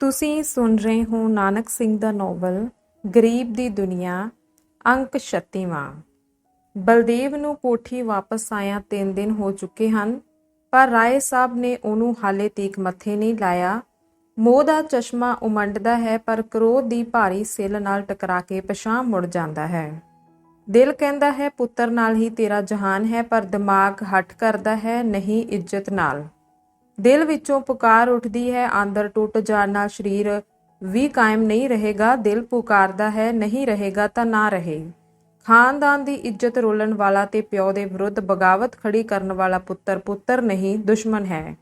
ਤੁਸੀਂ ਸੁਣ ਰਹੇ ਹੋ ਨਾਨਕ ਸਿੰਘ ਦਾ ਨੋਵਲ, ਗਰੀਬ ਦੀ ਦੁਨੀਆ, ਅੰਕ 36ਵਾਂ ਬਲਦੇਵ ਨੂੰ ਕੋਠੀ ਵਾਪਸ ਆਇਆ 3 ਦਿਨ ਹੋ ਚੁੱਕੇ ਹਨ, ਪਰ ਰਾਏ ਸਾਹਿਬ ਨੇ ਉਹਨੂੰ ਹਾਲੇ ਤੀਕ ਮੱਥੇ ਨਹੀਂ ਲਾਇਆ। ਮੋਹ ਦਾ ਚਸ਼ਮਾ ਉਮੰਡਦਾ ਹੈ, ਪਰ ਕ੍ਰੋਧ ਦੀ ਭਾਰੀ ਸਿੱਲ ਨਾਲ ਟਕਰਾ ਕੇ ਪਛਾਂ ਮੁੜ ਜਾਂਦਾ ਹੈ। ਦਿਲ ਕਹਿੰਦਾ ਹੈ, ਪੁੱਤਰ ਨਾਲ ਹੀ ਤੇਰਾ ਜਹਾਨ ਹੈ, ਪਰ ਦਿਮਾਗ ਹਟ ਕਰਦਾ ਹੈ, ਨਹੀਂ ਇੱਜ਼ਤ ਨਾਲ। ਦਿਲ ਵਿੱਚੋਂ ਪੁਕਾਰ ਉੱਠਦੀ ਹੈ, ਆਂਦਰ ਟੁੱਟ ਜਾਣ ਨਾਲ ਸਰੀਰ ਵੀ ਕਾਇਮ ਨਹੀਂ ਰਹੇਗਾ, ਦਿਲ ਪੁਕਾਰਦਾ ਹੈ, ਨਹੀਂ ਰਹੇਗਾ ਤਾਂ ਨਾ ਰਹੇ। ਖਾਨਦਾਨ ਦੀ ਇੱਜ਼ਤ ਰੋਲਣ ਵਾਲਾ ਤੇ ਪਿਓ ਦੇ ਵਿਰੁੱਧ ਬਗਾਵਤ ਖੜੀ ਕਰਨ ਵਾਲਾ ਪੁੱਤਰ ਪੁੱਤਰ ਨਹੀਂ, ਦੁਸ਼ਮਣ ਹੈ।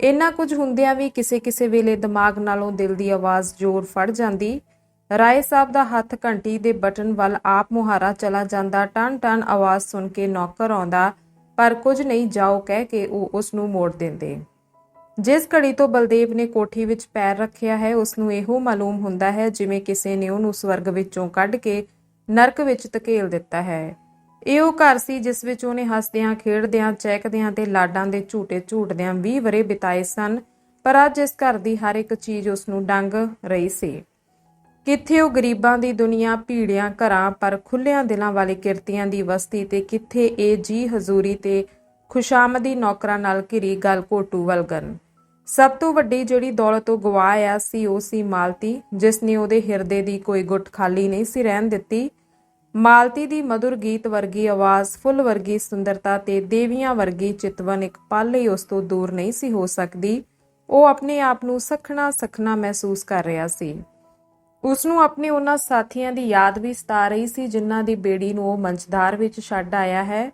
ਇੰਨਾ ਕੁਝ ਹੁੰਦਿਆਂ ਵੀ ਕਿਸੇ ਕਿਸੇ ਵੇਲੇ ਦਿਮਾਗ ਨਾਲੋਂ ਦਿਲ ਦੀ ਆਵਾਜ਼ ਜ਼ੋਰ ਫੜ ਜਾਂਦੀ। ਰਾਏ ਸਾਹਿਬ ਦਾ ਹੱਥ ਘੰਟੀ ਦੇ ਬਟਨ ਵੱਲ ਆਪ ਮੁਹਾਰਾ ਚਲਾ ਜਾਂਦਾ ਟਨ ਟਨ ਆਵਾਜ਼ ਸੁਣ ਕੇ ਨੌਕਰ ਆਉਂਦਾ, ਪਰ ਕੁਝ ਨਹੀਂ ਜਾਓ ਕਹਿ ਕੇ ਉਹ ਉਸ ਨੂੰ ਮੋੜ ਦਿੰਦੇ। ਜਿਸ ਘੜੀ ਤੋਂ ਬਲਦੇਵ ਨੇ ਕੋਠੀ ਵਿੱਚ ਪੈਰ ਰੱਖਿਆ ਹੈ, ਉਸ ਨੂੰ ਇਹੋ ਮਾਲੂਮ ਹੁੰਦਾ ਹੈ ਜਿਵੇਂ ਕਿਸੇ ਨੇ ਉਹਨੂੰ ਸਵਰਗ ਵਿੱਚੋਂ ਕੱਢ ਕੇ ਨਰਕ ਵਿੱਚ ਧਕੇਲ ਦਿੱਤਾ ਹੈ। ਇਹ ਉਹ ਘਰ ਸੀ ਜਿਸ ਵਿੱਚ ਉਹਨੇ ਹੱਸਦਿਆਂ, ਖੇਡਦਿਆਂ, ਚਹਿਕਦਿਆਂ ਤੇ ਲਾਡਾਂ ਦੇ ਝੂਟੇ ਝੂਟਦਿਆਂ 20 ਵਰੇ ਬਿਤਾਏ ਸਨ, ਪਰ ਅੱਜ ਇਸ ਘਰ ਦੀ ਹਰ ਇੱਕ ਚੀਜ਼ ਉਸ ਨੂੰ ਡੰਗ ਰਹੀ ਸੀ। ਕਿੱਥੇ ਉਹ ਗਰੀਬਾਂ ਦੀ ਦੁਨੀਆ, ਭੀੜਿਆਂ, ਘਰਾਂ, ਪਰ ਖੁੱਲਿਆਂ ਦਿਲਾਂ ਵਾਲੇ ਕਿਰਤੀਆਂ ਦੀ ਵਸਤੀ ਤੇ ਕਿੱਥੇ ਇਹ ਜੀ ਹਜ਼ੂਰੀ ਤੇ ਖੁਸ਼ਾਮਦੀ ਨੌਕਰਾਂ ਨਾਲ ਘਿਰੀ ਗੱਲ ਕੋਟੂ ਵਲਗਨ ਸਭ ਤੋਂ ਵੱਡੀ ਜਿਹੜੀ ਦੌਲਤ ਉਹ ਗਵਾਇਆ ਸੀ ਉਹ ਸੀ ਮਾਲਤੀ, ਜਿਸ ਨੇ ਉਹਦੇ ਹਿਰਦੇ ਦੀ ਕੋਈ ਗੁੱਟ ਖਾਲੀ ਨਹੀਂ ਸੀ ਰਹਿਣ ਦਿੱਤੀ। ਮਾਲਤੀ ਦੀ ਮధుਰ ਗੀਤ ਵਰਗੀ ਆਵਾਜ਼, ਫੁੱਲ ਵਰਗੀ ਸੁੰਦਰਤਾ ਤੇ ਦੇਵੀਆਂ ਵਰਗੀ ਚਿਤਵਨ ਇੱਕ ਪਲ ਲਈ ਉਸ ਤੋਂ ਦੂਰ ਨਹੀਂ ਸੀ ਹੋ ਸਕਦੀ। ਉਹ ਆਪਣੇ ਆਪ ਨੂੰ ਸਖਣਾ ਸਖਣਾ ਮਹਿਸੂਸ ਕਰ ਰਿਹਾ ਸੀ। ਉਸ ਨੂੰ ਆਪਣੇ ਉਹਨਾਂ ਸਾਥੀਆਂ ਦੀ ਯਾਦ ਵੀ ਸਤਾ ਰਹੀ ਸੀ, ਜਿਨ੍ਹਾਂ ਦੀ ਬੇੜੀ ਨੂੰ ਉਹ ਮੰਚਦਾਰ ਵਿੱਚ ਛੱਡ ਆਇਆ ਹੈ।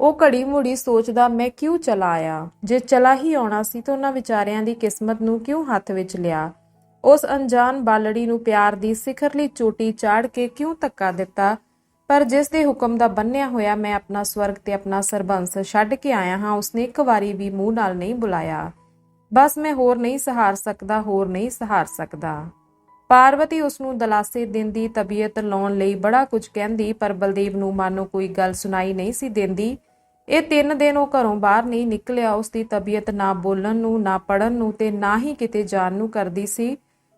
ਉਹ ਘੜੀ ਮੁੜੀ ਸੋਚਦਾ, ਮੈਂ ਕਿਉਂ ਚਲਾ ਆਇਆ? ਜੇ ਚਲਾ ਹੀ ਆਉਣਾ ਸੀ ਤਾਂ ਉਹਨਾਂ ਵਿਚਾਰਿਆਂ ਦੀ ਕਿਸਮਤ ਨੂੰ ਕਿਉਂ ਹੱਥ ਵਿੱਚ ਲਿਆ? ਉਸ ਅਣਜਾਣ ਬਾਲੜੀ ਨੂੰ ਪਿਆਰ ਦੀ ਸਿਖਰਲੀ ਚੋਟੀ ਚਾੜ ਕੇ ਕਿਉਂ ਧੱਕਾ ਦਿੱਤਾ? ਪਰ ਜਿਸ ਦੇ ਹੁਕਮ ਦਾ ਬੰਨਿਆ ਹੋਇਆ ਮੈਂ ਆਪਣਾ ਸਵਰਗ ਤੇ ਆਪਣਾ ਸਰਬੰਸ ਛੱਡ ਕੇ ਆਇਆ ਹਾਂ, ਉਸਨੇ ਇੱਕ ਵਾਰੀ ਵੀ ਮੂੰਹ ਨਾਲ ਨਹੀਂ ਬੁਲਾਇਆ। ਬਸ ਮੈਂ ਹੋਰ ਨਹੀਂ ਸਹਾਰ ਸਕਦਾ, ਹੋਰ ਨਹੀਂ ਸਹਾਰ ਸਕਦਾ। ਪਾਰਵਤੀ ਉਸ ਨੂੰ ਦਲਾਸੇ ਦਿੰਦੀ ਤਬੀਅਤ ਲਾਉਣ ਲਈ ਬੜਾ ਕੁਝ ਕਹਿੰਦੀ, ਪਰ ਬਲਦੇਵ ਨੂੰ ਮਾਨੋ ਕੋਈ ਗੱਲ ਸੁਣਾਈ ਨਹੀਂ ਸੀ ਦਿੰਦੀ। ਇਹ ਤਿੰਨ ਦਿਨ ਉਹ ਘਰੋਂ ਬਾਹਰ ਨਹੀਂ ਨਿਕਲਿਆ। ਉਸ ਦੀ ਤਬੀਅਤ ਨਾ ਬੋਲਣ ਨੂੰ, ਨਾ ਪੜਨ ਨੂੰ ਤੇ ਨਾ ਹੀ ਕਿਤੇ ਜਾਣ ਨੂੰ ਕਰਦੀ ਸੀ।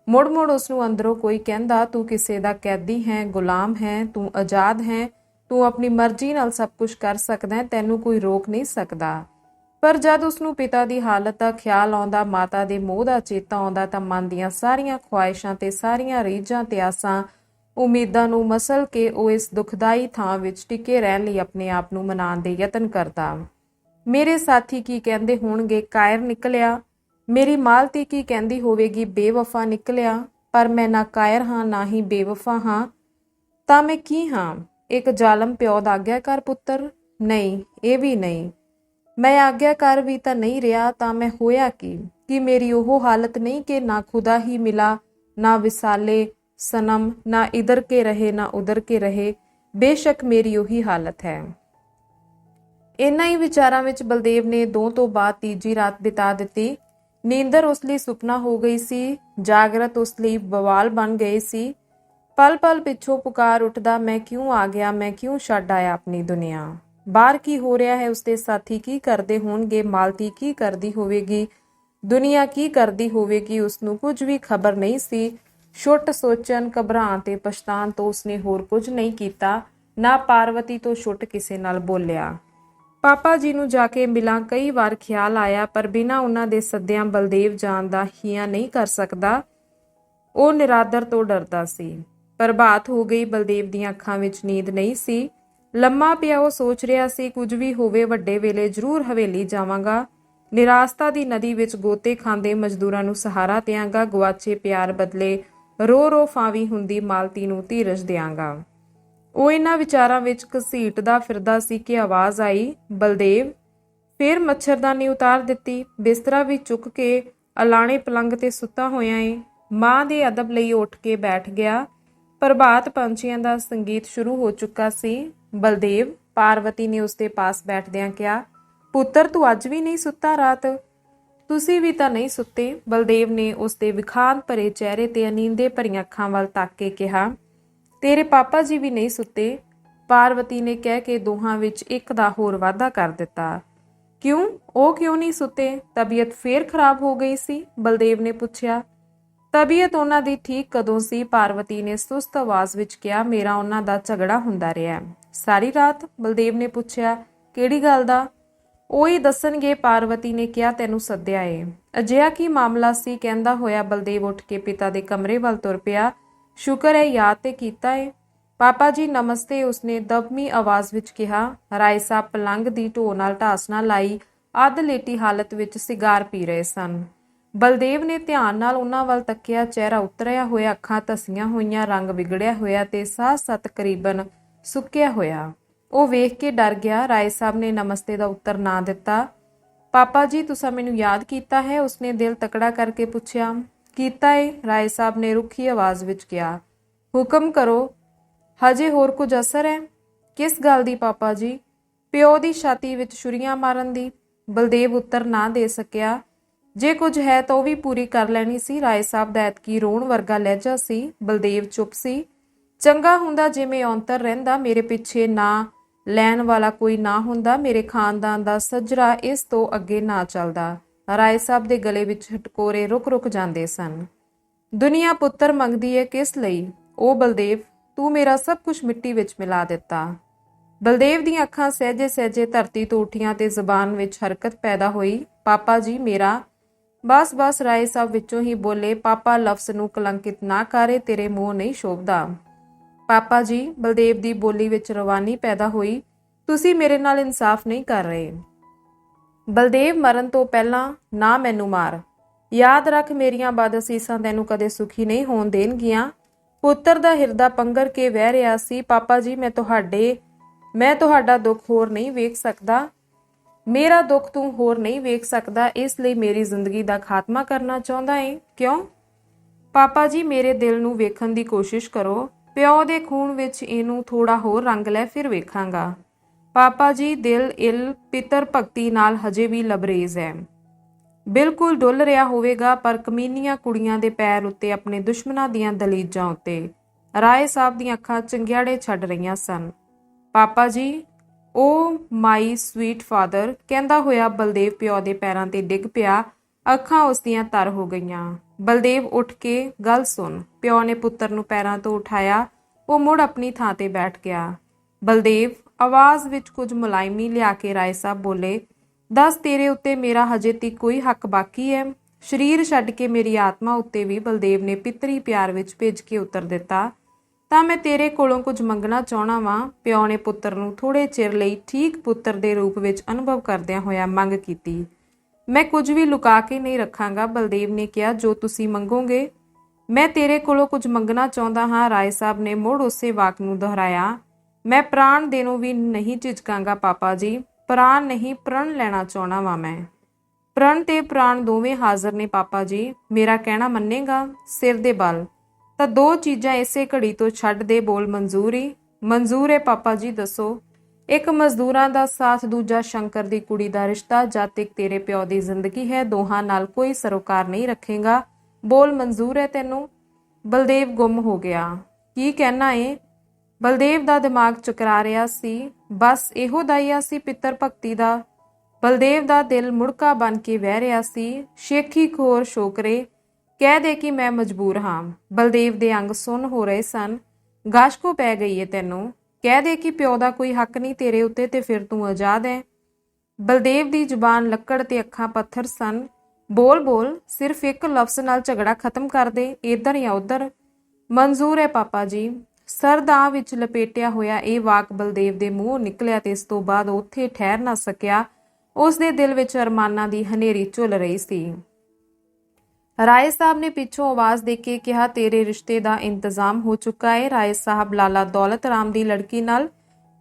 ਮੁੜ ਮੁੜ ਉਸ ਨੂੰ ਅੰਦਰੋਂ ਕੋਈ ਕਹਿੰਦਾ, ਤੂੰ ਕਿਸੇ ਦਾ ਕੈਦੀ ਹੈ, ਗੁਲਾਮ ਹੈ, ਤੂੰ ਆਜ਼ਾਦ ਹੈ, ਤੂੰ ਆਪਣੀ ਮਰਜ਼ੀ ਨਾਲ ਸਭ ਕੁਝ ਕਰ ਸਕਦਾ ਹੈ, ਤੈਨੂੰ ਕੋਈ ਰੋਕ ਨਹੀਂ ਸਕਦਾ। ਪਰ ਜਦ ਉਸ ਨੂੰ ਪਿਤਾ ਦੀ ਹਾਲਤ ਦਾ ਖਿਆਲ ਆਉਂਦਾ, ਮਾਤਾ ਦੇ ਮੋਹ ਦਾ ਚੇਤਾ ਆਉਂਦਾ, ਤਾਂ ਮਨ ਦੀਆਂ ਸਾਰੀਆਂ ਖੁਆਇਸ਼ਾਂ ਤੇ ਸਾਰੀਆਂ ਰੀਝਾਂ ਤੇ ਆਸਾਂ ਉਮੀਦਾਂ ਨੂੰ ਮਸਲ ਕੇ ਉਹ ਇਸ ਦੁਖਦਾਈ ਥਾਂ ਵਿੱਚ ਟਿਕੇ ਰਹਿਣ ਲਈ ਆਪਣੇ ਆਪ ਨੂੰ ਮਨਾਉਣ ਦੇ ਯਤਨ ਕਰਦਾ। ਮੇਰੇ ਸਾਥੀ ਕੀ ਕਹਿੰਦੇ ਹੋਣਗੇ? ਕਾਇਰ ਨਿਕਲਿਆ। ਮੇਰੀ ਮਾਲਤੀ ਕੀ ਕਹਿੰਦੀ ਹੋਵੇਗੀ? ਬੇਵਫਾ ਨਿਕਲਿਆ। ਪਰ ਮੈਂ ਨਾ ਕਾਇਰ ਹਾਂ, ਨਾ ਹੀ ਬੇਵਫਾ ਹਾਂ। ਤਾਂ ਮੈਂ ਕੀ ਹਾਂ? ਇੱਕ ਜ਼ਾਲਮ ਪਿਓ ਦਾ ਆਗਿਆਕਾਰ ਪੁੱਤਰ? ਨਹੀਂ, ਇਹ ਵੀ ਨਹੀਂ। ਮੈਂ ਆਗਿਆਕਾਰ ਵੀ ਤਾਂ ਨਹੀਂ ਰਿਹਾ, ਤਾਂ ਮੈਂ ਹੋਇਆ ਕੀ? ਕਿ ਮੇਰੀ ਉਹ ਹਾਲਤ ਨਹੀਂ ਕਿ ਨਾ ਖੁਦਾ ਹੀ ਮਿਲਾ, ਨਾ ਵਿਸਾਲੇ ਸਨਮ, ਨਾ ਇਧਰ ਕੇ ਰਹੇ, ਨਾ ਉਧਰ ਕੇ ਰਹੇ, ਬੇਸ਼ੱਕ ਮੇਰੀ ਉਹੀ ਹਾਲਤ ਹੈ। ਇੰਨਾ ਹੀ ਵਿਚਾਰਾਂ ਵਿੱਚ ਬਲਦੇਵ ਨੇ ਦੋ ਤੋਂ ਬਾਅਦ ਤੀਜੀ ਰਾਤ ਬਿਤਾ ਦਿੱਤੀ। ਨੀਂਦਰ ਉਸ ਲਈ ਸੁਪਨਾ ਹੋ ਗਈ ਸੀ, ਜਾਗਰਤ ਉਸ ਲਈ ਬਵਾਲ ਬਣ ਗਏ ਸੀ। ਪਲ ਪਲ ਪਿੱਛੋਂ ਪੁਕਾਰ ਉੱਠਦਾ, ਮੈਂ ਕਿਉਂ ਆ ਗਿਆ? ਮੈਂ ਕਿਉਂ ਛੱਡ ਆਇਆ ਆਪਣੀ ਦੁਨੀਆ? ਬਾਹਰ ਕੀ ਹੋ ਰਿਹਾ ਹੈ? ਉਸਦੇ ਸਾਥੀ ਕੀ ਕਰਦੇ ਹੋਣਗੇ? ਮਾਲਤੀ ਕੀ ਕਰਦੀ ਹੋਵੇਗੀ? ਦੁਨੀਆ ਕੀ ਕਰਦੀ ਹੋਵੇਗੀ? ਉਸ ਨੂੰ ਕੁਝ ਵੀ ਖਬਰ ਨਹੀਂ ਸੀ। ਛੁੱਟ ਸੋਚਣ ਘਬਰਾਂ ਤੇ ਪਛਤਾਣ ਤੋਂ ਉਸਨੇ ਹੋਰ ਕੁਝ ਨਹੀਂ ਕੀਤਾ, ਨਾ ਪਾਰਵਤੀ ਤੋਂ ਛੁੱਟ ਕਿਸੇ ਨਾਲ ਬੋਲਿਆ। ਪਾਪਾ ਜੀ ਨੂੰ ਜਾ ਕੇ ਮਿਲਾਂ ਕਈ ਵਾਰ ਖਿਆਲ ਆਇਆ, ਪਰ ਬਿਨਾਂ ਉਹਨਾਂ ਦੇ ਸੱਦਿਆਂ ਬਲਦੇਵ ਜਾਣ ਦਾ ਹੀਆ ਨਹੀਂ ਕਰ ਸਕਦਾ। ਉਹ ਨਿਰਾਦਰ ਤੋਂ ਡਰਦਾ ਸੀ। ਪ੍ਰਭਾਤ ਹੋ ਗਈ, ਬਲਦੇਵ ਦੀਆਂ ਅੱਖਾਂ ਵਿੱਚ ਨੀਂਦ ਨਹੀਂ ਸੀ। ਲੰਮਾ ਪਿਆ ਉਹ ਸੋਚ ਰਿਹਾ ਸੀ, ਕੁਝ ਵੀ ਹੋਵੇ ਵੱਡੇ ਵੇਲੇ ਜ਼ਰੂਰ ਹਵੇਲੀ ਜਾਵਾਂਗਾ। ਨਿਰਾਸਤਾ ਦੀ ਨਦੀ ਵਿੱਚ ਗੋਤੇ ਖਾਂਦੇ ਮਜ਼ਦੂਰਾਂ ਨੂੰ ਸਹਾਰਾ ਦਿਆਂਗਾ ਗਵਾਚੇ ਪਿਆਰ ਬਦਲੇ ਰੋ ਰੋ ਫਾਵੀ ਹੁੰਦੀ ਮਾਲਤੀ ਨੂੰ ਧੀਰਜ ਦਿਆਂਗਾ। ਉਹ ਇਹਨਾਂ ਵਿਚਾਰਾਂ ਵਿੱਚ ਘਸੀਟਦਾ ਫਿਰਦਾ ਸੀ ਕਿ ਆਵਾਜ਼ ਆਈ, ਬਲਦੇਵ, ਫਿਰ ਮੱਛਰਦਾਨੀ ਉਤਾਰ ਦਿੱਤੀ, ਬਿਸਤਰਾ ਵੀ ਚੁੱਕ ਕੇ ਅਲਾਣੇ ਪਲੰਗ ਤੇ ਸੁੱਤਾ ਹੋਇਆ ਏ। ਮਾਂ ਦੇ ਅਦਬ ਲਈ ਉੱਠ ਕੇ ਬੈਠ ਗਿਆ। ਪ੍ਰਭਾਤ ਪੰਛੀਆਂ ਦਾ ਸੰਗੀਤ ਸ਼ੁਰੂ ਹੋ ਚੁੱਕਾ ਸੀ। ਬਲਦੇਵ, ਪਾਰਵਤੀ ਨੇ ਉਸਦੇ ਪਾਸ ਬੈਠਦਿਆਂ ਕਿਹਾ, ਪੁੱਤਰ, ਤੂੰ ਅੱਜ ਵੀ ਨਹੀਂ ਸੁੱਤਾ ਰਾਤ? ਤੁਸੀਂ ਵੀ ਤਾਂ ਨਹੀਂ ਸੁੱਤੇ, ਬਲਦੇਵ ਨੇ ਉਸਦੇ ਵਿਖਾਨ ਭਰੇ ਚਿਹਰੇ ਤੇ ਅਨੀਂਦੇ ਭਰੀਆਂ ਅੱਖਾਂ ਵੱਲ ਤੱਕ ਕੇ ਕਿਹਾ, ਤੇਰੇ ਪਾਪਾ ਜੀ ਵੀ ਨਹੀਂ ਸੁੱਤੇ? ਪਾਰਵਤੀ ਨੇ ਕਹਿ ਕੇ ਦੋਹਾਂ ਵਿੱਚ ਇੱਕ ਦਾ ਹੋਰ ਵਾਅਦਾ ਕਰ ਦਿੱਤਾ। ਕਿਉਂ? ਉਹ ਕਿਉਂ ਨਹੀਂ ਸੁੱਤੇ? ਤਬੀਅਤ ਫੇਰ ਖਰਾਬ ਹੋ ਗਈ ਸੀ? ਬਲਦੇਵ ਨੇ ਪੁੱਛਿਆ। ਤਬੀਅਤ ਉਹਨਾਂ ਦੀ ਠੀਕ ਕਦੋਂ ਸੀ? ਪਾਰਵਤੀ ਨੇ ਸੁਸਤ ਆਵਾਜ਼ ਵਿੱਚ ਕਿਹਾ, ਮੇਰਾ ਉਹਨਾਂ ਦਾ ਝਗੜਾ ਹੁੰਦਾ ਰਿਹਾ। ਸਾਰੀ ਰਾਤ? ਬਲਦੇਵ ਨੇ ਪੁੱਛਿਆ, ਕਿਹੜੀ ਗੱਲ ਦਾ? ਉਹ ਹੀ ਦੱਸਣਗੇ, ਪਾਰਵਤੀ ਨੇ ਕਿਹਾ, ਤੈਨੂੰ ਸੱਦਿਆ ਏ। ਅਜਿਹਾ ਕੀ ਮਾਮਲਾ ਸੀ? ਕਹਿੰਦਾ ਹੋਇਆ, ਬਲਦੇਵ ਉੱਠ ਕੇ ਪਿਤਾ ਦੇ ਕਮਰੇ ਵੱਲ ਤੁਰ ਪਿਆ। ਸ਼ੁਕਰ ਹੈ, ਯਾਦ ਤੇ ਕੀਤਾ ਏ। ਪਾਪਾ ਜੀ, ਨਮਸਤੇ। ਉਸਨੇ ਦਬਮੀ ਆਵਾਜ਼ ਵਿੱਚ ਕਿਹਾ। ਰਾਏ ਸਾਹਿਬ ਪਲੰਗ ਦੀ ਢੋ ਨਾਲ ਢਾਸਣਾ ਲਾਈ, ਅੱਧ ਲੇਟੀ ਹਾਲਤ ਵਿੱਚ ਸਿਗਾਰ ਪੀ ਰਹੇ ਸਨ। ਬਲਦੇਵ ਨੇ ਧਿਆਨ ਨਾਲ ਉਹਨਾਂ ਵੱਲ ਤੱਕਿਆ, ਚਿਹਰਾ ਉਤਰਿਆ ਹੋਇਆ, ਅੱਖਾਂ ਧਸੀਆਂ ਹੋਈਆਂ, ਰੰਗ ਵਿਗੜਿਆ ਹੋਇਆ ਤੇ ਸਾਹ ਸਤ ਕਰੀਬਨ ਸੁੱਕਿਆ ਹੋਇਆ। ਉਹ ਵੇਖ ਕੇ ਡਰ ਗਿਆ। ਰਾਏ ਸਾਹਿਬ ਨੇ ਨਮਸਤੇ ਦਾ ਉੱਤਰ ਨਾ ਦਿੱਤਾ। ਪਾਪਾ ਜੀ, ਤੁਸੀਂ ਮੈਨੂੰ ਯਾਦ ਕੀਤਾ ਹੈ? ਉਸਨੇ ਦਿਲ ਤਕੜਾ ਕਰਕੇ ਪੁੱਛਿਆ। ਕੀਤਾ ਏ, ਰਾਏ ਸਾਹਿਬ ਨੇ ਰੁੱਖੀ ਆਵਾਜ਼ ਵਿੱਚ ਕਿਹਾ। ਹੁਕਮ ਕਰੋ, ਹਜੇ ਹੋਰ ਕੁਝ ਅਸਰ ਹੈ? ਕਿਸ ਗੱਲ ਦੀ, ਪਾਪਾ ਜੀ? ਪਿਓ ਦੀ ਛਾਤੀ ਵਿੱਚ ਛੁਰੀਆਂ ਮਾਰਨ ਦੀ। ਬਲਦੇਵ ਉੱਤਰ ਨਾ ਦੇ ਸਕਿਆ। ਜੇ ਕੁਝ ਹੈ ਤਾਂ ਉਹ ਵੀ ਪੂਰੀ ਕਰ ਲੈਣੀ ਸੀ। ਰਾਏ ਸਾਹਿਬ ਦਾ ਐਤਕੀ ਰੋਣ ਵਰਗਾ ਲਹਿਜਾ ਸੀ। ਬਲਦੇਵ ਚੁੱਪ ਸੀ। ਚੰਗਾ ਹੁੰਦਾ ਜਿਵੇਂ ਔਂਤਰ ਰਹਿੰਦਾ, ਮੇਰੇ ਪਿੱਛੇ ਨਾ ਲੈਣ ਵਾਲਾ ਕੋਈ ਨਾ ਹੁੰਦਾ, ਮੇਰੇ ਖਾਨਦਾਨ ਦਾ ਸੱਜਰਾ ਇਸ ਤੋਂ ਅੱਗੇ ਨਾ ਚੱਲਦਾ। ਰਾਏ ਸਾਹਿਬ ਦੇ ਗਲੇ ਵਿੱਚ ਹਟਕੋਰੇ ਰੁਕ-ਰੁਕ ਜਾਂਦੇ ਸਨ। ਦੁਨੀਆ ਪੁੱਤਰ ਮੰਗਦੀ ਹੈ ਕਿਸ ਲਈ? ਉਹ ਬਲਦੇਵ, ਤੂੰ ਮੇਰਾ ਸਭ ਕੁਝ ਮਿੱਟੀ ਵਿੱਚ ਮਿਲਾ ਦਿੱਤਾ। ਬਲਦੇਵ ਦੀਆਂ ਅੱਖਾਂ ਸਹਿਜੇ ਸਹਿਜੇ ਧਰਤੀ ਤੋਂ ਉੱਠੀਆਂ ਤੇ ਜ਼ਬਾਨ ਵਿੱਚ ਹਰਕਤ ਪੈਦਾ ਹੋਈ, ਪਾਪਾ ਜੀ ਮੇਰਾ। ਬਸ ਬਸ ਰਾਏ ਸਾਹਿਬ ਵਿੱਚੋਂ ਹੀ ਬੋਲੇ, ਪਾਪਾ ਲਫ਼ਜ਼ ਨੂੰ ਕਲੰਕਿਤ ਨਾ ਕਰੇ, ਤੇਰੇ ਮੂੰਹ ਨਹੀਂ ਸ਼ੋਭਦਾ। ਪਾਪਾ ਜੀ, ਬਲਦੇਵ ਦੀ ਬੋਲੀ ਵਿੱਚ ਰਵਾਨੀ ਪੈਦਾ ਹੋਈ। ਤੁਸੀਂ ਮੇਰੇ ਨਾਲ ਇਨਸਾਫ ਨਹੀਂ ਕਰ ਰਹੇ। ਬਲਦੇਵ ਮਰਨ ਤੋਂ ਪਹਿਲਾਂ ਨਾ ਮੈਨੂੰ ਮਾਰ। ਯਾਦ ਰੱਖ ਮੇਰੀਆਂ ਬਦਸੀਸਾਂ ਤੈਨੂੰ ਕਦੇ ਸੁਖੀ ਨਹੀਂ ਹੋਣ ਦੇਣਗੀਆਂ। ਪੁੱਤਰ ਦਾ ਹਿਰਦਾ ਪੰਗਰ ਕੇ ਵਹਿ ਰਿਹਾ ਸੀ। ਪਾਪਾ ਜੀ, ਮੈਂ ਤੁਹਾਡੇ, ਮੈਂ ਤੁਹਾਡਾ ਦੁੱਖ ਹੋਰ ਨਹੀਂ ਵੇਖ ਸਕਦਾ। ਮੇਰਾ ਦੁੱਖ ਤੂੰ ਹੋਰ ਨਹੀਂ ਵੇਖ ਸਕਦਾ। ਇਸ ਲਈ ਮੇਰੀ ਜ਼ਿੰਦਗੀ ਦਾ ਖਾਤਮਾ ਕਰਨਾ ਚਾਹੁੰਦਾ ਏ। ਕਿਉਂ? ਪਾਪਾ ਜੀ, ਮੇਰੇ ਦਿਲ ਨੂੰ ਵੇਖਣ ਦੀ ਕੋਸ਼ਿਸ਼ ਕਰੋ। ਪਿਓ ਦੇ ਖੂਨ ਵਿੱਚ ਇਹਨੂੰ ਥੋੜਾ ਹੋਰ ਰੰਗ ਲੈ ਫਿਰ ਵੇਖਾਂਗਾ। ਪਾਪਾ ਜੀ, ਦਿਲ, ਇਲ, ਪਿਤਰ ਭਗਤੀ ਨਾਲ ਹਜੇ ਵੀ ਲਬਰੇਜ਼ ਹੈ ਬਿਲਕੁਲ ਡੁੱਲ ਰਿਹਾ ਹੋਵੇਗਾ, ਪਰ ਕਮੀਨੀਆਂ ਕੁੜੀਆਂ ਦੇ ਪੈਰ ਉੱਤੇ ਆਪਣੇ ਦੁਸ਼ਮਣਾਂ ਦੀਆਂ ਦਲੀਜਾਂ ਉੱਤੇ ਰਾਏ ਸਾਹਿਬ ਦੀਆਂ ਅੱਖਾਂ ਚੰਗਿਆੜੇ ਛੱਡ ਰਹੀਆਂ ਸਨ। ਪਾਪਾ ਜੀ ਉਹ ਮਾਈ ਸਵੀਟ ਫਾਦਰ, ਕਹਿੰਦਾ ਹੋਇਆ ਬਲਦੇਵ ਪਿਓ ਦੇ ਪੈਰਾਂ ਤੇ ਡਿੱਗ ਪਿਆ, ਅੱਖਾਂ ਉਸ ਦੀਆਂ ਤਰ ਹੋ ਗਈਆਂ। ਬਲਦੇਵ ਉੱਠ ਕੇ ਗੱਲ ਸੁਣ। ਪਿਓ ਨੇ ਪੁੱਤਰ ਨੂੰ ਪੈਰਾਂ ਤੋਂ ਉਠਾਇਆ। ਉਹ ਮੁੜ ਆਪਣੀ ਥਾਂ ਤੇ ਬੈਠ ਗਿਆ। ਬਲਦੇਵ, ਆਵਾਜ਼ ਵਿੱਚ ਕੁਝ ਮੁਲਾਇਮੀ ਲਿਆ ਕੇ ਰਾਏ ਸਾਹਿਬ ਬੋਲੇ, ਦੱਸ ਤੇਰੇ ਉੱਤੇ ਮੇਰਾ ਹਜੇ ਤੱਕ ਕੋਈ ਹੱਕ ਬਾਕੀ ਹੈ ਸਰੀਰ ਛੱਡ ਕੇ ਮੇਰੀ ਆਤਮਾ ਉੱਤੇ ਵੀ ਬਲਦੇਵ ਨੇ ਪਿਤਰੀ ਪਿਆਰ ਵਿੱਚ ਭੇਜ ਕੇ ਉਤਰ ਦਿੱਤਾ। ਤਾਂ ਮੈਂ ਤੇਰੇ ਕੋਲੋਂ ਕੁਝ ਮੰਗਣਾ ਚਾਹਣਾ ਵਾਂ। ਪਿਓ ਨੇ ਪੁੱਤਰ ਨੂੰ ਥੋੜੇ ਚਿਰ ਲਈ ਠੀਕ ਪੁੱਤਰ ਦੇ ਰੂਪ ਵਿੱਚ ਅਨੁਭਵ ਕਰਦਿਆਂ ਹੋਇਆ ਮੰਗ ਕੀਤੀ। ਮੈਂ ਕੁਝ ਵੀ ਲੁਕਾ ਕੇ ਨਹੀਂ ਰੱਖਾਂਗਾ, ਬਲਦੇਵ ਨੇ ਕਿਹਾ, ਜੋ ਤੁਸੀਂ ਮੰਗੋਗੇ। ਮੈਂ ਤੇਰੇ ਕੋਲੋਂ ਕੁਝ ਮੰਗਣਾ ਚਾਹੁੰਦਾ ਹਾਂ, ਰਾਏ ਸਾਹਿਬ ਨੇ ਮੁੜ ਉਸੇ ਵਾਕ ਨੂੰ ਦੁਹਰਾਇਆ। ਮੈਂ ਪ੍ਰਾਣ ਦੇਣੋਂ ਵੀ ਨਹੀਂ ਝਿਜਕਾਂਗਾ, ਪਾਪਾ ਜੀ। ਪ੍ਰਾਣ ਨਹੀਂ, ਪ੍ਰਣ ਲੈਣਾ ਚਾਹਣਾ ਵਾਂ ਮੈਂ। ਪ੍ਰਣ ਤੇ ਪ੍ਰਾਣ ਦੋਵੇਂ ਹਾਜ਼ਰ ਨੇ, ਪਾਪਾ ਜੀ। ਮੇਰਾ ਕਹਿਣਾ ਮੰਨੇਗਾ? ਸਿਰ ਦੇ ਬਲ। ਤਾਂ ਦੋ ਚੀਜ਼ਾਂ ਇਸੇ ਘੜੀ ਤੋਂ ਛੱਡ ਦੇ ਬੋਲ ਮਨਜ਼ੂਰੀ ਮਨਜ਼ੂਰ ਹੈ ਪਾਪਾ ਜੀ, ਦੱਸੋ। ਇੱਕ ਮਜ਼ਦੂਰਾਂ ਦਾ ਸਾਥ, ਦੂਜਾ ਸ਼ੰਕਰ ਦੀ ਕੁੜੀ ਦਾ ਰਿਸ਼ਤਾ ਜਦ ਤੱਕ ਤੇਰੇ ਪਿਓ ਦੀ ਜ਼ਿੰਦਗੀ ਹੈ, ਦੋਹਾਂ ਨਾਲ ਕੋਈ ਸਰੋਕਾਰ ਨਹੀਂ ਰੱਖੇਗਾ। ਬੋਲ ਮਨਜ਼ੂਰ ਹੈ ਤੈਨੂੰ? ਬਲਦੇਵ ਗੁੰਮ ਹੋ ਗਿਆ। ਕੀ ਕਹਿਣਾ ਏ? ਬਲਦੇਵ ਦਾ ਦਿਮਾਗ ਚਕਰਾ ਰਿਹਾ ਸੀ। ਬਸ ਇਹੋ ਦਾਈਆ ਸੀ ਪਿੱਤਰ ਭਗਤੀ ਦਾ। ਬਲਦੇਵ ਦਾ ਦਿਲ ਮੁੜਕਾ ਬਣ ਕੇ ਵਹਿ ਰਿਹਾ ਸੀ। ਸ਼ੇਖੀ ਖੋਰ ਸ਼ੋਕਰੇ ਕਹਿ ਦੇ ਕਿ ਮੈਂ ਮਜਬੂਰ ਹਾਂ। ਬਲਦੇਵ ਦੇ ਅੰਗ ਸੁੰਨ ਹੋ ਰਹੇ ਸਨ। ਗਾਸ਼ਕੋ ਪੈ ਗਈ ਏ ਤੈਨੂੰ। ਕਹਿ ਦੇ ਕਿ ਪਿਓ ਦਾ ਕੋਈ ਹੱਕ ਨਹੀਂ ਤੇਰੇ ਉੱਤੇ ਤੇ ਫਿਰ ਤੂੰ ਆਜ਼ਾਦ ਹੈ ਬਲਦੇਵ ਦੀ ਜ਼ੁਬਾਨ ਲੱਕੜ ਤੇ ਅੱਖਾਂ ਪੱਥਰ ਸਨ। ਬੋਲ ਬੋਲ ਸਿਰਫ ਇੱਕ ਲਫ਼ਜ਼ ਨਾਲ ਝਗੜਾ ਖਤਮ ਕਰ ਦੇ ਇਧਰ ਜਾਂ ਉਧਰ। ਮਨਜ਼ੂਰ ਹੈ ਪਾਪਾ ਜੀ। ਸਰਦਾ ਵਿੱਚ ਲਪੇਟਿਆ ਹੋਇਆ ਇਹ ਵਾਕ ਬਲਦੇਵ ਦੇ ਮੂੰਹੋਂ ਨਿਕਲਿਆ ਤੇ ਇਸ ਤੋਂ ਬਾਅਦ ਉੱਥੇ ਠਹਿਰ ਨਾ ਸਕਿਆ। ਉਸ ਦੇ ਦਿਲ ਵਿੱਚ ਅਰਮਾਨਾਂ ਦੀ ਹਨੇਰੀ ਝੁੱਲ ਰਹੀ ਸੀ। ਰਾਏ ਸਾਹਿਬ ਨੇ ਪਿੱਛੋਂ ਆਵਾਜ਼ ਦੇ ਕੇ ਕਿਹਾ, ਤੇਰੇ ਰਿਸ਼ਤੇ ਦਾ ਇੰਤਜ਼ਾਮ ਹੋ ਚੁੱਕਾ ਹੈ ਰਾਏ ਸਾਹਿਬ, ਲਾਲਾ ਦੌਲਤ ਰਾਮ ਦੀ ਲੜਕੀ ਨਾਲ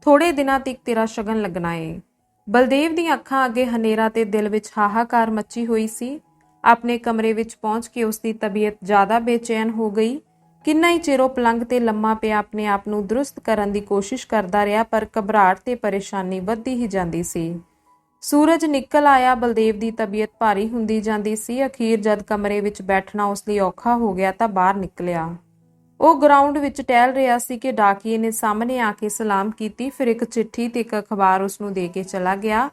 ਥੋੜੇ ਦਿਨਾਂ ਤੱਕ ਤੇਰਾ ਸ਼ਗਨ ਲੱਗਣਾ ਏ। ਬਲਦੇਵ ਦੀਆਂ ਅੱਖਾਂ ਅੱਗੇ ਹਨੇਰਾ ਤੇ ਦਿਲ ਵਿੱਚ ਹਾਹਾਕਾਰ ਮੱਚੀ ਹੋਈ ਸੀ। ਆਪਣੇ ਕਮਰੇ ਵਿੱਚ ਪਹੁੰਚ ਕੇ ਉਸ ਦੀ ਤਬੀਅਤ ਜ਼ਿਆਦਾ ਬੇਚੈਨ ਹੋ ਗਈ। ਕਿੰਨਾ ਹੀ ਚਿਰ ਉਹ ਪਲੰਗ ਤੇ ਲੰਮਾ ਪਿਆ ਆਪਣੇ ਆਪ ਨੂੰ ਦਰੁਸਤ ਕਰਨ ਦੀ ਕੋਸ਼ਿਸ਼ ਕਰਦਾ ਰਿਹਾ, ਪਰ ਘਬਰਾਹਟ ਤੇ ਪਰੇਸ਼ਾਨੀ ਵੱਧਦੀ ਹੀ ਜਾਂਦੀ ਸੀ। ਸੂਰਜ ਨਿਕਲ ਆਇਆ, ਬਲਦੇਵ ਦੀ ਤਬੀਅਤ ਭਾਰੀ ਹੁੰਦੀ ਜਾਂਦੀ ਸੀ। ਅਖੀਰ ਜਦ ਕਮਰੇ ਵਿੱਚ ਬੈਠਣਾ ਉਸ ਲਈ ਔਖਾ ਹੋ ਗਿਆ ਤਾਂ ਬਾਹਰ ਨਿਕਲਿਆ। ਉਹ ਗਰਾਊਂਡ ਵਿੱਚ ਟਹਿਲ ਰਿਹਾ ਸੀ ਕਿ ਡਾਕੀਏ ਨੇ ਸਾਹਮਣੇ ਆ ਕੇ ਸਲਾਮ ਕੀਤੀ। ਫਿਰ ਇੱਕ ਚਿੱਠੀ ਤੇ ਇੱਕ ਅਖਬਾਰ ਉਸ ਨੂੰ ਦੇ ਕੇ ਚਲਾ ਗਿਆ।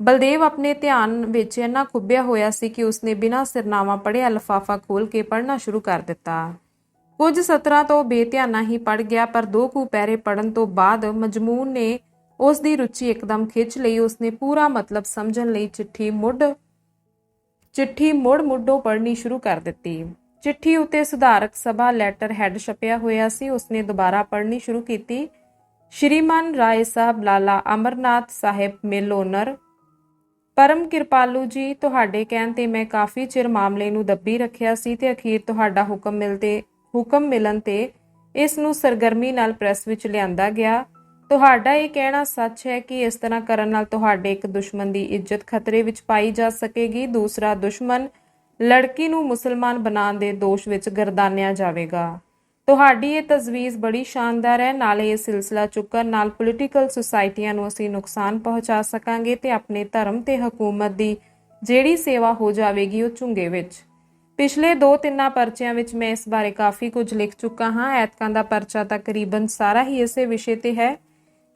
ਬਲਦੇਵ ਆਪਣੇ ਧਿਆਨ ਵਿੱਚ ਇੰਨਾ ਖੁੱਬਿਆ ਹੋਇਆ ਸੀ ਕਿ ਉਸਨੇ ਬਿਨਾਂ ਸਿਰਨਾਵਾ ਪੜ੍ਹਿਆ ਲਿਫਾਫਾ ਖੋਲ ਕੇ ਪੜ੍ਹਨਾ ਸ਼ੁਰੂ ਕਰ ਦਿੱਤਾ। ਕੁਝ ਸਤਰਾਂ ਤੋਂ ਬੇਧਿਆਨਾ ਹੀ ਪੜ ਗਿਆ, ਪਰ ਦੋ ਕੁ ਪੈਰੇ ਪੜਨ ਤੋਂ ਬਾਅਦ ਮਜਮੂਨ ਨੇ ਉਸ ਦੀ ਰੁਚੀ ਇੱਕਦਮ ਖਿੱਚ ਲਈ, ਉਸਨੇ ਪੂਰਾ ਮਤਲਬ ਸਮਝਣ ਲਈ ਚਿੱਠੀ ਮੁੱਢ, ਚਿੱਠੀ ਮੁੜ ਮੁੱਢੋਂ ਪੜ੍ਹਨੀ ਸ਼ੁਰੂ ਕਰ ਦਿੱਤੀ। ਚਿੱਠੀ ਉੱਤੇ ਸੁਧਾਰਕ ਸਭਾ ਲੈਟਰ ਹੈਡ ਛਪਿਆ ਹੋਇਆ ਸੀ, ਉਸਨੇ ਦੁਬਾਰਾ ਪੜ੍ਹਨੀ ਸ਼ੁਰੂ ਕੀਤੀ। ਸ਼੍ਰੀਮਾਨ ਰਾਏ ਸਾਹਿਬ ਲਾਲਾ ਅਮਰਨਾਥ ਸਾਹਿਬ ਮਿਲ ਓਨਰ ਪਰਮ ਕਿਰਪਾਲੂ ਜੀ, ਤੁਹਾਡੇ ਕਹਿਣ ਤੇ ਮੈਂ ਕਾਫੀ ਚਿਰ ਮਾਮਲੇ ਨੂੰ ਦੱਬੀ ਰੱਖਿਆ ਸੀ ਤੇ ਅਖੀਰ ਤੁਹਾਡਾ ਹੁਕਮ ਮਿਲਦੇ, ਹੁਕਮ ਮਿਲਣ ਤੇ ਇਸ ਨੂੰ ਸਰਗਰਮੀ ਨਾਲ ਪ੍ਰੈਸ ਵਿੱਚ ਲਿਆਂਦਾ ਗਿਆ। ਤੁਹਾਡਾ ਇਹ ਕਹਿਣਾ ਸੱਚ ਹੈ ਕਿ ਇਸ ਤਰ੍ਹਾਂ ਕਰਨ ਨਾਲ ਤੁਹਾਡੇ ਇੱਕ ਦੁਸ਼ਮਣ ਦੀ ਇੱਜ਼ਤ ਖਤਰੇ ਵਿੱਚ ਪਾਈ ਜਾ ਸਕੇਗੀ, ਦੂਸਰਾ ਦੁਸ਼ਮਣ ਲੜਕੀ ਨੂੰ ਮੁਸਲਮਾਨ ਬਣਾਉਣ ਦੇ ਦੋਸ਼ ਵਿੱਚ ਗਰਦਾਨਿਆ ਜਾਵੇਗਾ। ਤੁਹਾਡੀ ਇਹ ਤਜਵੀਜ਼ ਬੜੀ ਸ਼ਾਨਦਾਰ ਹੈ। ਨਾਲੇ ਇਹ ਸਿਲਸਿਲਾ ਚੁੱਕਣ ਨਾਲ ਪੋਲੀਟੀਕਲ ਸੁਸਾਇਟੀਆਂ ਨੂੰ ਅਸੀਂ ਨੁਕਸਾਨ ਪਹੁੰਚਾ ਸਕਾਂਗੇ ਤੇ ਆਪਣੇ ਧਰਮ ਤੇ ਹਕੂਮਤ ਦੀ ਜਿਹੜੀ ਸੇਵਾ ਹੋ ਜਾਵੇਗੀ ਉਹ ਝੁੰਗੇ ਵਿੱਚ। ਪਿਛਲੇ ਦੋ ਤਿੰਨਾਂ ਪਰਚਿਆਂ ਵਿੱਚ ਮੈਂ ਇਸ ਬਾਰੇ ਕਾਫੀ ਕੁਝ ਲਿਖ ਚੁੱਕਾ ਹਾਂ। ਐਤਕਾਂ ਦਾ ਪਰਚਾ ਤਕਰੀਬਨ ਸਾਰਾ ਹੀ ਇਸੇ ਵਿਸ਼ੇ ਤੇ ਹੈ।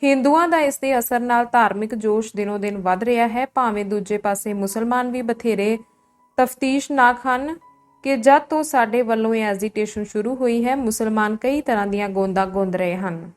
ਹਿੰਦੂਆਂ ਦਾ ਇਸ ਦੇ ਅਸਰ ਨਾਲ ਧਾਰਮਿਕ ਜੋਸ਼ ਦਿਨੋ ਦਿਨ ਵੱਧ ਰਿਹਾ ਹੈ। ਭਾਵੇਂ ਦੂਜੇ ਪਾਸੇ ਮੁਸਲਮਾਨ ਵੀ ਬਥੇਰੇ ਤਫਤੀਸ਼ਨਾਕ ਹਨ ਕਿ ਜਦ ਤੋਂ ਸਾਡੇ ਵੱਲੋਂ ਇਹ ਐਜੀਟੇਸ਼ਨ ਸ਼ੁਰੂ ਹੋਈ ਹੈ, ਮੁਸਲਮਾਨ ਕਈ ਤਰ੍ਹਾਂ ਦੀਆਂ ਗੋਂਦਾਂ ਗੁੰਦ ਰਹੇ ਹਨ।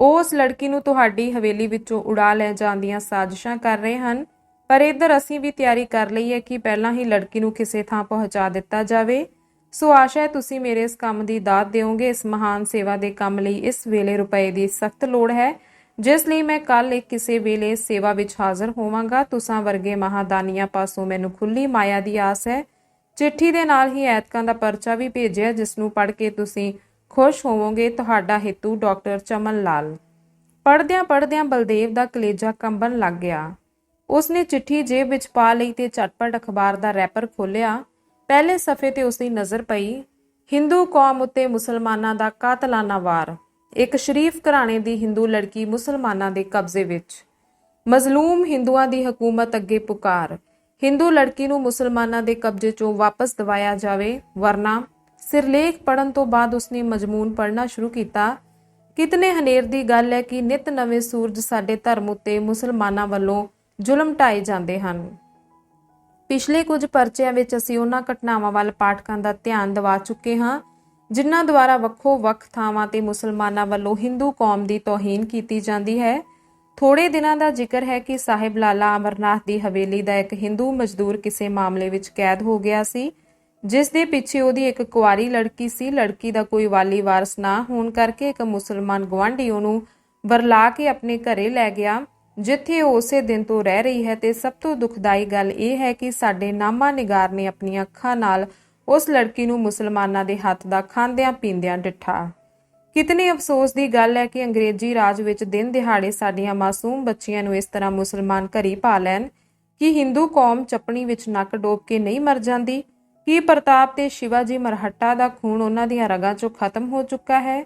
ਉਹ ਉਸ ਲੜਕੀ ਨੂੰ ਤੁਹਾਡੀ ਹਵੇਲੀ ਵਿੱਚੋਂ ਉਡਾ ਲੈ ਜਾਣ ਦੀਆਂ ਸਾਜ਼ਿਸ਼ਾਂ ਕਰ ਰਹੇ ਹਨ। ਪਰ ਇੱਧਰ ਅਸੀਂ ਵੀ ਤਿਆਰੀ ਕਰ ਲਈ ਹੈ ਕਿ ਪਹਿਲਾਂ ਹੀ ਲੜਕੀ ਨੂੰ ਕਿਸੇ ਥਾਂ ਪਹੁੰਚਾ ਦਿੱਤਾ ਜਾਵੇ। ਸੋ ਆਸ਼ਾ ਹੈ ਤੁਸੀਂ ਮੇਰੇ ਇਸ ਕੰਮ ਦੀ ਦਾਤ ਦਿਓਗੇ। ਇਸ ਮਹਾਨ ਸੇਵਾ ਦੇ ਕੰਮ ਲਈ ਇਸ ਵੇਲੇ ਰੁਪਏ ਦੀ ਸਖਤ ਲੋੜ ਹੈ। ਜਿਸ ਲਈ ਮੈਂ ਕੱਲ ਇੱਕ ਕਿਸੇ ਵੇਲੇ ਸੇਵਾ ਵਿੱਚ ਹਾਜ਼ਰ ਹੋਵਾਂਗਾ। ਤੁਸਾਂ ਵਰਗੇ ਮਹਾਦਾਨੀਆਂ ਪਾਸੋਂ ਮੈਨੂੰ ਖੁੱਲੀ ਮਾਇਆ ਦੀ ਆਸ ਹੈ। ਚਿੱਠੀ ਦੇ ਨਾਲ ਹੀ ਐਤਕਾਂ ਦਾ ਪਰਚਾ ਵੀ ਭੇਜਿਆ, ਜਿਸ ਨੂੰ ਪੜ੍ਹ ਕੇ ਤੁਸੀਂ ਖੁਸ਼ ਹੋਵੋਗੇ। ਤੁਹਾਡਾ ਹੇਤੂ ਡਾਕਟਰ ਚਮਨ ਲਾਲ। ਪੜਦਿਆਂ ਪੜਦਿਆਂ ਬਲਦੇਵ ਦਾ ਕਲੇਜਾ ਕੰਬਣ ਲੱਗ ਗਿਆ। ਉਸਨੇ ਚਿੱਠੀ ਜੇਬ ਵਿੱਚ ਪਾ ਲਈ ਤੇ ਝਟਪਟ ਅਖਬਾਰ ਦਾ ਰੈਪਰ ਖੋਲ੍ਹਿਆ। ਪਹਿਲੇ ਸਫ਼ੇ ਤੇ ਉਸਦੀ ਨਜ਼ਰ ਪਈ। ਹਿੰਦੂ ਕੌਮ ਉੱਤੇ ਮੁਸਲਮਾਨਾਂ ਦਾ ਕਾਤਲਾਨਾ ਵਾਰ। ਇੱਕ ਸ਼ਰੀਫ ਘਰਾਣੇ ਦੀ ਹਿੰਦੂ ਲੜਕੀ ਮੁਸਲਮਾਨਾਂ ਦੇ ਕਬਜ਼ੇ ਵਿੱਚ। ਮਜ਼ਲੂਮ ਹਿੰਦੂਆਂ ਦੀ ਹਕੂਮਤ ਅੱਗੇ ਪੁਕਾਰ। ਹਿੰਦੂ ਲੜਕੀ ਨੂੰ ਮੁਸਲਮਾਨਾਂ ਦੇ ਕਬਜ਼ੇ ਚੋਂ ਵਾਪਸ ਦਿਵਾਇਆ ਜਾਵੇ, ਵਰਨਾ ਸਿਰਲੇਖ ਪੜਨ ਤੋਂ ਬਾਅਦ ਉਸਨੇ ਮਜਮੂਨ ਪੜਨਾ ਸ਼ੁਰੂ ਕੀਤਾ। ਕਿਤਨੇ ਹਨੇਰ ਦੀ ਗੱਲ ਹੈ ਕਿ ਨਿਤ ਨਵੇਂ ਸੂਰਜ ਸਾਡੇ ਧਰਮ ਉੱਤੇ ਮੁਸਲਮਾਨਾਂ ਵੱਲੋਂ ਜ਼ੁਲਮ ਢਾਏ ਜਾਂਦੇ ਹਨ। ਪਿਛਲੇ ਕੁਝ ਪਰਚਿਆਂ ਵਿੱਚ ਅਸੀਂ ਉਹਨਾਂ ਘਟਨਾਵਾਂ ਵੱਲ ਪਾਠਕਾਂ ਦਾ ਧਿਆਨ ਦਿਵਾ ਚੁੱਕੇ ਹਾਂ। ਜਿਨ੍ਹਾਂ ਦੁਆਰਾ ਵੱਖੋ ਵੱਖ ਥਾਵਾਂ ਤੇ ਮੁਸਲਮਾਨਾਂ ਵੱਲੋਂ ਹਿੰਦੂ ਕੌਮ ਦੀ ਤੋਹੀਨ ਕੀਤੀ ਜਾਂਦੀ ਹੈ। ਥੋੜੇ ਦਿਨਾਂ ਦਾ ਜ਼ਿਕਰ ਹੈ ਕਿ ਸਾਹਿਬ ਲਾਲਾ ਅਮਰਨਾਥ ਦੀ ਹਵੇਲੀ ਦਾ ਇੱਕ ਹਿੰਦੂ ਮਜ਼ਦੂਰ ਕਿਸੇ ਮਾਮਲੇ ਵਿੱਚ ਕੈਦ ਹੋ ਗਿਆ ਸੀ, ਜਿਸ ਦੇ ਪਿੱਛੇ ਉਹਦੀ ਇੱਕ ਕੁਆਰੀ ਲੜਕੀ ਸੀ। ਲੜਕੀ ਦਾ ਕੋਈ ਵਾਲੀ ਵਾਰਸ ਨਾ ਹੋਣ ਕਰਕੇ ਇੱਕ ਮੁਸਲਮਾਨ ਗਵਾਂਢੀ ਉਹਨੂੰ ਵਰਲਾ ਕੇ ਆਪਣੇ ਘਰੇ ਲੈ ਗਿਆ, ਜਿੱਥੇ ਉਹ ਉਸੇ ਦਿਨ ਤੋਂ ਰਹਿ ਰਹੀ ਹੈ ਤੇ ਸਭ ਤੋਂ ਦੁਖਦਾਈ ਗੱਲ ਇਹ ਹੈ ਕਿ ਸਾਡੇ ਨਾਮਾ ਨਿਗਾਰ ਨੇ ਆਪਣੀਆਂ ਅੱਖਾਂ ਨਾਲ ਉਸ ਲੜਕੀ ਨੂੰ ਮੁਸਲਮਾਨਾਂ ਦੇ ਹੱਥ ਦਾ ਖਾਂਦਿਆਂ ਪੀਂਦਿਆਂ ਡਿੱਠਾ। ਕਿਤਨੀ ਅਫਸੋਸ ਦੀ ਗੱਲ ਹੈ ਕਿ ਅੰਗਰੇਜ਼ੀ ਰਾਜ ਵਿੱਚ ਦਿਨ ਦਿਹਾੜੇ ਸਾਡੀਆਂ ਮਾਸੂਮ ਬੱਚੀਆਂ ਨੂੰ ਇਸ ਤਰ੍ਹਾਂ ਮੁਸਲਮਾਨ ਘਰੀ ਪਾ ਲੈਣ, ਕਿ ਹਿੰਦੂ ਕੌਮ ਚਪਣੀ ਵਿੱਚ ਨੱਕ ਡੋਬ ਕੇ ਨਹੀਂ ਮਰ ਜਾਂਦੀ? ਕੀ ਪ੍ਰਤਾਪ ਤੇ ਸ਼ਿਵਾਜੀ ਮਰਹੱਟਾ ਦਾ ਖੂਨ ਉਹਨਾਂ ਦੀਆਂ ਰਗਾਂ 'ਚੋਂ ਖਤਮ ਹੋ ਚੁੱਕਾ ਹੈ?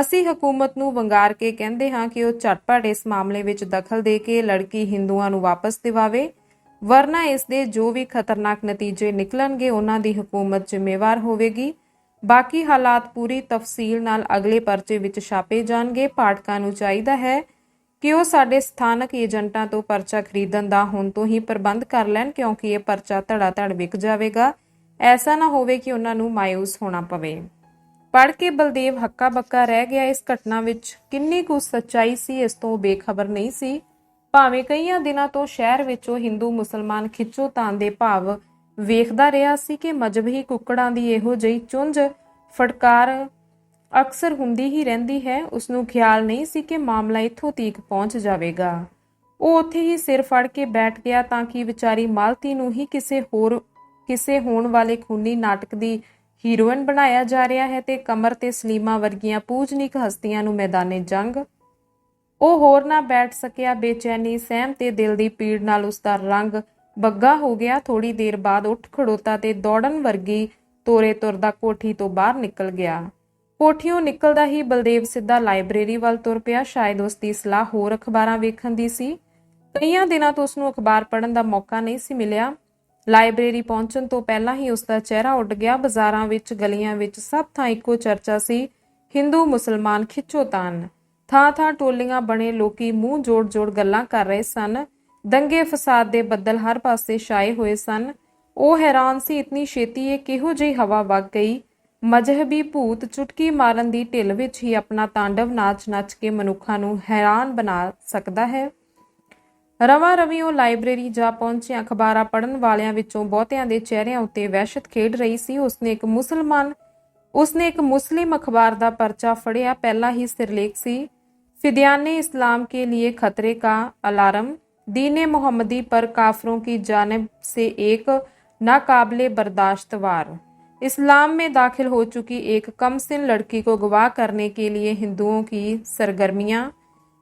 ਅਸੀਂ ਹਕੂਮਤ ਨੂੰ ਵੰਗਾਰ ਕੇ ਕਹਿੰਦੇ ਹਾਂ ਕਿ ਉਹ ਝਟਪਟ ਇਸ ਮਾਮਲੇ ਵਿੱਚ ਦਖਲ ਦੇ ਕੇ ਲੜਕੀ ਹਿੰਦੂਆਂ ਨੂੰ ਵਾਪਸ ਦਿਵਾਵੇ। ਵਰਨਾ ਇਸ ਦੇ ਜੋ ਵੀ ਖਤਰਨਾਕ ਨਤੀਜੇ ਨਿਕਲਣਗੇ, ਉਹਨਾਂ ਦੀ ਹਕੂਮਤ ਜ਼ਿੰਮੇਵਾਰ ਹੋਵੇਗੀ। ਬਾਕੀ ਹਾਲਾਤ ਪੂਰੀ ਤਫਸੀਲ ਨਾਲ ਅਗਲੇ ਪਰਚੇ ਵਿੱਚ ਛਾਪੇ ਜਾਣਗੇ। ਪਾਠਕਾਂ ਨੂੰ ਚਾਹੀਦਾ ਹੈ ਕਿ ਉਹ ਸਾਡੇ ਸਥਾਨਕ ਏਜੰਟਾਂ ਤੋਂ ਪਰਚਾ ਖਰੀਦਣ ਦਾ ਹੁਣ ਤੋਂ ਹੀ ਪ੍ਰਬੰਧ ਕਰ ਲੈਣ, ਕਿਉਂਕਿ ਇਹ ਪਰਚਾ ਧੜਾ ਧੜ ਵਿਕ ਜਾਵੇਗਾ। ਐਸਾ ਨਾ ਹੋਵੇ ਕਿ ਉਹਨਾਂ ਨੂੰ ਮਾਇੂਸ ਹੋਣਾ ਪਵੇ। ਪੜ ਕੇ ਬਲਦੇਵ ਹੱਕਾ ਬੱਕਾ ਰਹਿ ਗਿਆ ਇਸ ਘਟਨਾ ਵਿੱਚ। ਕਿੰਨੀ ਕੁ ਸੱਚਾਈ ਸੀ, ਇਸ ਤੋਂ ਬੇਖਬਰ ਨਹੀਂ ਸੀ। ਭਾਵੇਂ ਕਈਆਂ ਦਿਨਾਂ ਤੋਂ ਸ਼ਹਿਰ ਵਿੱਚੋਂ ਹਿੰਦੂ ਮੁਸਲਮਾਨ ਖਿੱਚੋ ਖਿੱਚੋਤਾਣ ਦੇ ਭਾਵ ਵੇਖਦਾ ਰਿਹਾ ਸੀ ਕਿ ਮਜ਼ਬਹੀ ਕੁੱਕੜਾਂ ਦੀ ਇਹੋ ਜਿਹੀ ਚੁੰਝ ਫਟਕਾਰ ਅਕਸਰ ਹੁੰਦੀ ਹੀ ਰਹਿੰਦੀ ਹੈ ਉਸ ਨੂੰ ਖਿਆਲ ਨਹੀਂ ਸੀ ਕਿ ਮਾਮਲਾ ਇੱਥੋਂ ਤੀਕ ਪਹੁੰਚ ਜਾਵੇਗਾ। ਉਹ ਉੱਥੇ ਹੀ ਸਿਰ ਫੜ ਕੇ ਬੈਠ ਗਿਆ ਤਾਂ ਕਿ ਵਿਚਾਰੀ ਮਾਲਤੀ ਨੂੰ ਹੀ ਕਿਸੇ ਹੋਰ, ਕਿਸੇ ਹੋਣ ਵਾਲੇ ਖੂਨੀ ਨਾਟਕ ਦੀ ਹੀਰੋਇਨ ਬਣਾਇਆ ਜਾ ਰਿਹਾ ਹੈ ਤੇ ਕਮਰ ਤੇ ਸਲੀਮਾ ਵਰਗੀਆਂ ਪੂਜਨੀਕ ਹਸਤੀਆਂ ਨੂੰ ਮੈਦਾਨੇ ਜੰਗ ਉਹ ਹੋਰ ਨਾ ਬੈਠ ਸਕਿਆ, ਬੇਚੈਨੀ, ਸਹਿਮ ਤੇ ਦਿਲ ਦੀ ਪੀੜ ਨਾਲ ਉਸ ਦਾ ਰੰਗ ਬੱਗਾ ਹੋ ਗਿਆ। ਥੋੜੀ ਦੇਰ ਬਾਅਦ ਉੱਠ ਖੜੋਤਾ ਤੇ ਦੌੜਨ ਵਰਗੀ ਤੋਰੇ ਤੁਰਦਾ ਕੋਠੀ ਤੋਂ ਬਾਹਰ ਨਿਕਲ ਗਿਆ। ਕੋਠੀਓਂ ਨਿਕਲਦਾ ਹੀ ਬਲਦੇਵ ਸਿੱਧਾ ਲਾਇਬ੍ਰੇਰੀ ਵੱਲ ਤੁਰ ਪਿਆ। ਸ਼ਾਇਦ ਉਸ ਦੀ ਸਲਾਹ ਹੋਰ ਅਖਬਾਰਾਂ ਵੇਖਣ ਦੀ ਸੀ। ਕਈਆਂ ਦਿਨਾਂ ਤੋਂ ਉਸ ਨੂੰ ਅਖਬਾਰ ਪੜ੍ਹਨ ਦਾ ਮੌਕਾ ਨਹੀਂ ਸੀ ਮਿਲਿਆ। ਲਾਇਬ੍ਰੇਰੀ ਪਹੁੰਚਣ ਤੋਂ ਪਹਿਲਾਂ ਹੀ ਉਸ ਦਾ ਚਿਹਰਾ ਉੱਡ ਗਿਆ। ਬਾਜ਼ਾਰਾਂ ਵਿੱਚ, ਗਲੀਆਂ ਵਿੱਚ ਸਭ ਥਾਂ ਇੱਕੋ ਚਰਚਾ ਸੀ। ਹਿੰਦੂ, ਮੁਸਲਮਾਨ, ਖਿੱਚੋਤਾਨ। ਥਾਂ ਥਾਂ ਟੋਲੀਆਂ ਬਣੇ ਲੋਕੀ ਮੂੰਹ ਜੋੜ-ਜੋੜ ਗੱਲਾਂ ਕਰ ਰਹੇ ਸਨ। ਦੰਗੇ ਫਸਾਦ ਦੇ ਬੱਦਲ ਹਰ ਪਾਸੇ ਛਾਏ ਹੋਏ ਸਨ। ਉਹ ਹੈਰਾਨ ਸੀ, ਇਤਨੀ ਛੇਤੀ ਇਹ ਕਿਹੋ ਜਿਹੀ ਹਵਾ ਵਗ ਗਈ? ਮਜਹਬੀ ਭੂਤ ਚੁਟਕੀ ਮਾਰਨ ਦੀ ਢਿੱਲ ਵਿੱਚ ਹੀ ਆਪਣਾ ਤਾਂਡਵ ਨਾਚ ਨੱਚ ਕੇ ਮਨੁੱਖਾਂ ਨੂੰ ਹੈਰਾਨ ਬਣਾ ਸਕਦਾ ਹੈ। ਰਵਾ ਉਹ ਲਾਇਬ੍ਰੇਰੀ ਜਾ ਪਹੁੰਚਿਆ, ਅਖਬਾਰਾਂ ਪੜਨ ਵਾਲਿਆਂ ਵਿੱਚੋਂ ਬਹੁਤਿਆਂ ਦੇ ਚਿਹਰਿਆਂ ਉੱਤੇ ਵਹਿਸ਼ਤ ਖੇਡ ਰਹੀ ਸੀ। ਉਸਨੇ ਇੱਕ ਮੁਸਲਮਾਨ, ਉਸਨੇ ਇੱਕ ਮੁਸਲਿਮ ਅਖਬਾਰ ਦਾ ਪਰਚਾ ਫੜਿਆ। ਪਹਿਲਾ ਹੀ ਸਿਰਲੇਖ ਸੀ। फिदियाने इस्लाम के लिए खतरे का अलार्म दीन मोहम्मदी पर काफरों की जानब से एक नाकाबिले बर्दाश्त वार इस्लाम में दाखिल हो चुकी एक कमसिन लड़की को गवाह करने के लिए हिंदुओं की सरगर्मियां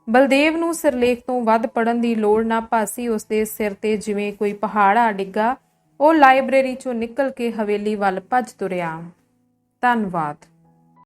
ਬਲਦੇਵ ਨੂੰ ਸਿਰਲੇਖ ਤੋਂ ਵੱਧ ਪੜਨ ਦੀ ਲੋੜ ਨਾ ਭਾਸੀ ਉਸਦੇ ਸਿਰ ਤੇ ਜਿਵੇਂ ਕੋਈ ਪਹਾੜ ਆ ਡਿੱਗਾ ਉਹ ਲਾਇਬ੍ਰੇਰੀ ਚੋਂ ਨਿਕਲ ਕੇ ਹਵੇਲੀ ਵੱਲ ਭੱਜ ਤੁਰਿਆ ਧੰਨਵਾਦ